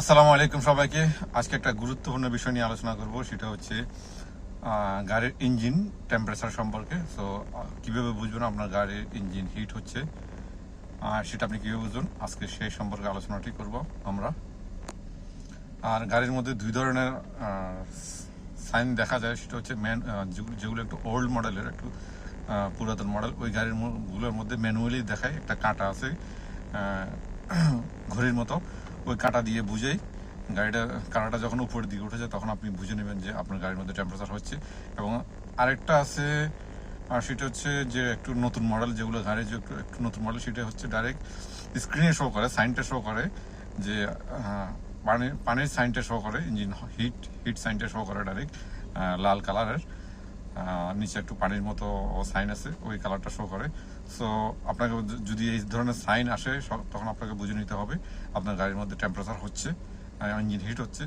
আসসালামু আলাইকুম সবাইকে। আজকে একটা গুরুত্বপূর্ণ বিষয় নিয়ে আলোচনা করব, সেটা হচ্ছে গাড়ির ইঞ্জিন টেম্পারেচার সম্পর্কে। সো কীভাবে বুঝবেন আপনার গাড়ির ইঞ্জিন হিট হচ্ছে? আর সেটা আপনি কীভাবে বুঝবেন? আজকে সেই সম্পর্কে আলোচনাটি করব আমরা। আর গাড়ির মধ্যে দুই ধরনের সাইন দেখা যায়, সেটা হচ্ছে ম্যান যেগুলো একটু ওল্ড মডেলের একটু পুরাতন মডেল ওই গাড়িরগুলোর মধ্যে ম্যানুয়ালি দেখায়, একটা কাঁটা আছে ঘড়ির মতো। ওই কাঁটা দিয়ে বুঝেই গাড়িটা, কাঁটাটা যখন উপরের দিকে উঠে যায় তখন আপনি বুঝে নেবেন যে আপনার গাড়ির মধ্যে টেম্পারেচার হচ্ছে। এবং আরেকটা আছে, আর সেটা হচ্ছে যে একটু নতুন মডেল যেগুলো গাড়ির যে একটু নতুন মডেল সেটা হচ্ছে ডাইরেক্ট স্ক্রিনে শো করে সাইনটা শো করে যে পানির পানির সাইনটা শো করে ইঞ্জিন হিট হিট সাইনটা শো করে ডাইরেক্ট লাল কালারের নিচে একটু পানির মতো সাইন আছে, ওই কালারটা শো করে। সো আপনাকে যদি এই ধরনের সাইন আসে তখন আপনাকে বুঝে নিতে হবে, আপনার গাড়ির মধ্যে টেম্পারেচার হচ্ছে ইঞ্জিন হিট হচ্ছে।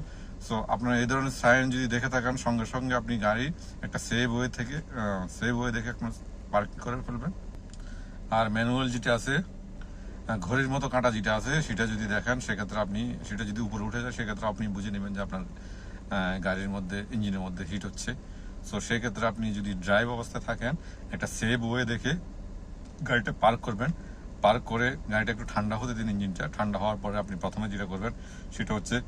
সো আপনার এই ধরনের সাইন যদি দেখে থাকেন, সঙ্গে সঙ্গে আপনি গাড়ি একটা সেভ ওয়ে থেকে সেভ ওয়ে দেখে আপনার পার্কিং করে ফেলবেন। আর ম্যানুয়াল যেটা আছে ঘড়ির মতো কাঁটা যেটা আছে, সেটা যদি দেখেন, সেক্ষেত্রে আপনি, সেটা যদি উপরে উঠে যায়, সেক্ষেত্রে আপনি বুঝে নেবেন যে আপনার গাড়ির মধ্যে ইঞ্জিনের মধ্যে হিট হচ্ছে। সো সেক্ষেত্রে আপনি যদি ড্রাইভ অবস্থায় থাকেন, একটা সেভ ওয়ে দেখে গাড়িটা পার্ক করবেন। পার্ক করে গাড়িটা একটু ঠান্ডা হতে দিন ইঞ্জিনটা। ঠান্ডা হওয়ার পরে আপনি প্রথমে যেটা করবেন, সেটা হচ্ছে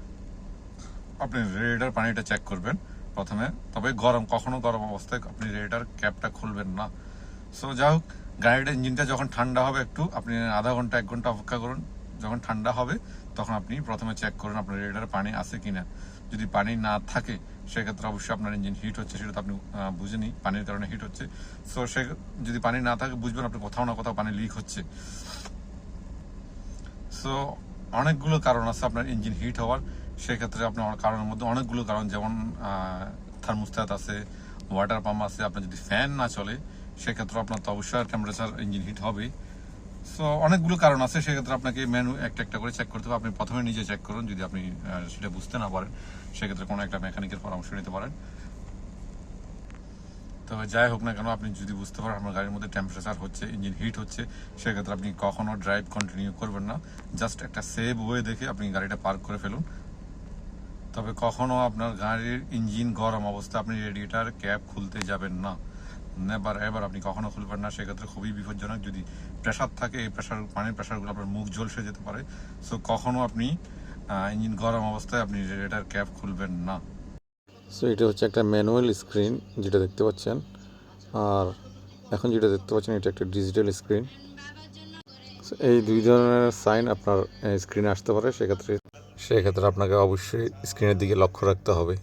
আপনি রেডার পানিটা চেক করবেন প্রথমে। তবে গরম, কখনো গরম অবস্থায় আপনি রেডার ক্যাপটা খুলবেন না। সো যাই হোক, গাড়িটা ইঞ্জিনটা যখন ঠান্ডা হবে একটু, আপনি আধা ঘণ্টা, এক ঘণ্টা অপেক্ষা করুন। যখন ঠান্ডা হবে তখন আপনি প্রথমে চেক করুন আপনার রেডিটার পানি আছে কিনা। যদি পানি না থাকে সেক্ষেত্রে অবশ্যই আপনার ইঞ্জিন হিট হচ্ছে সেটা তো আপনি আহ, বুঝেনি পানির কারণে হিট হচ্ছে। সো সে যদি পানি না থাকে বুঝবেন আপনি কোথাও না কোথাও পানি লিক হচ্ছে। সো অনেকগুলো কারণ আছে আপনার ইঞ্জিন হিট হওয়ার। সেক্ষেত্রে আপনার কারণের মধ্যে অনেকগুলো কারণ যেমন থার্মোস্ট্যাট আছে ওয়াটার পাম্প আছে। আপনার যদি ফ্যান না চলে সেক্ষেত্রে আপনার তো অবশ্যই টেম্পারেচার ইঞ্জিন হিট হবে সো অনেকগুলো কারণ আছে, সেক্ষেত্রে আপনাকে মেনু একটা একটা করে চেক করতে হবে। আপনি প্রথমে নিজে চেক করুন, যদি আপনি সেটা বুঝতে না পারেন, সেক্ষেত্রে কোনো একটা মেকানিকের পরামর্শ নিতে পারেন। তবে যাই হোক না কেন, আপনি যদি বুঝতে পারেন আপনার গাড়ির মধ্যে টেম্পারেচার হচ্ছে ইঞ্জিন হিট হচ্ছে, সেক্ষেত্রে আপনি কখনো ড্রাইভ কন্টিনিউ করবেন না। জাস্ট একটা সেভ ওয়ে দেখে আপনি গাড়িটা পার্ক করে ফেলুন। তবে কখনো আপনার গাড়ির ইঞ্জিন গরম অবস্থা আপনি রেডিয়েটার ক্যাব খুলতে যাবেন না। নেবার এবার আপনি কখনো খুলবেন না। সেক্ষেত্রে খুবই বিপজ্জনক যদি প্রেশার থাকে, এই প্রেশার পানির প্রেশারগুলো আপনার মুখ ঝলসে যেতে পারে। সো কখনো আপনি ইঞ্জিন গরম অবস্থায় আপনি রেডিয়েটার ক্যাপ খুলবেন না। সো এটা হচ্ছে একটা ম্যানুয়াল স্ক্রিন যেটা দেখতে পাচ্ছেন। আর এখন যেটা দেখতে পাচ্ছেন, এটা একটা ডিজিটাল স্ক্রিন এই দুই ধরনের সাইন আপনার স্ক্রিনে আসতে পারে। সেক্ষেত্রে সেক্ষেত্রে আপনাকে অবশ্যই স্ক্রিনের দিকে লক্ষ্য রাখতে হবে।